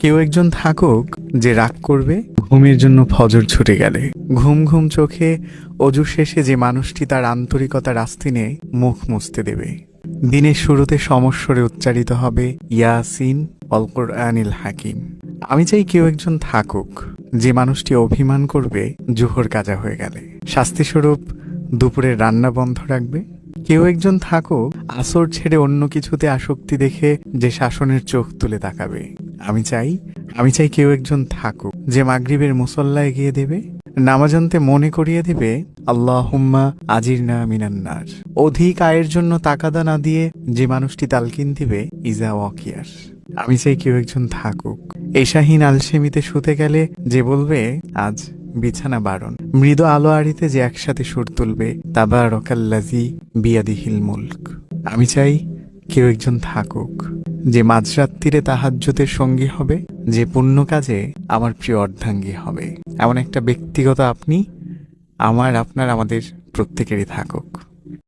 কেউ একজন থাকুক যে রাগ করবে, ঘুমের জন্য ফজর ছুটে গেলে। ঘুম ঘুম চোখে অজু শেষে যে মানুষটি তার আন্তরিকতার আস্তিনে মুখ মুছতে দেবে। দিনের শুরুতে সমস্বরে উচ্চারিত হবে, ইয়াসিন অল আনিল হাকিম। আমি চাই কেউ একজন থাকুক যে মানুষটি অভিমান করবে, জোহর কাজা হয়ে গেলে। শাস্তিস্বরূপ দুপুরে রান্না বন্ধ রাখবে। কেউ একজন থাকুক, আসর ছেড়ে অন্য কিছুতে আসক্তি দেখে যে শাসনের চোখ তুলে তাকাবে। আমি চাই আমি চাই কেউ একজন থাকুক, যে মাগরিবের মুসল্লায় গিয়ে দেবে নামাজান্তে মনে করিয়ে দেবে আল্লাহ হুম্মা আজির না মিনান্নার অধিক আয়ের জন্য তাকাদা না দিয়ে যে মানুষটি তালকিন দিবে, ইজা ওয়াকিয়ার। আমি চাই কেউ একজন থাকুক। এশাহীন আলসেমিতে শুতে গেলে যে বলবে, আজ বিছানা বারণ। মৃদু আলো আড়িতে যে একসাথে সুর তুলবে তাবা রকাল্লাজি বিয়াদিহিল মুল্ক। আমি চাই কেউ একজন থাকুক, যে মাঝরাত্রিরে তাহাজ্যতের সঙ্গী হবে, যে পুণ্য কাজে আমার প্রিয় অর্ধাঙ্গী হবে। এমন একটা ব্যক্তিগত আপনি আমার, আপনার, আমাদের প্রত্যেকেরই থাকুক।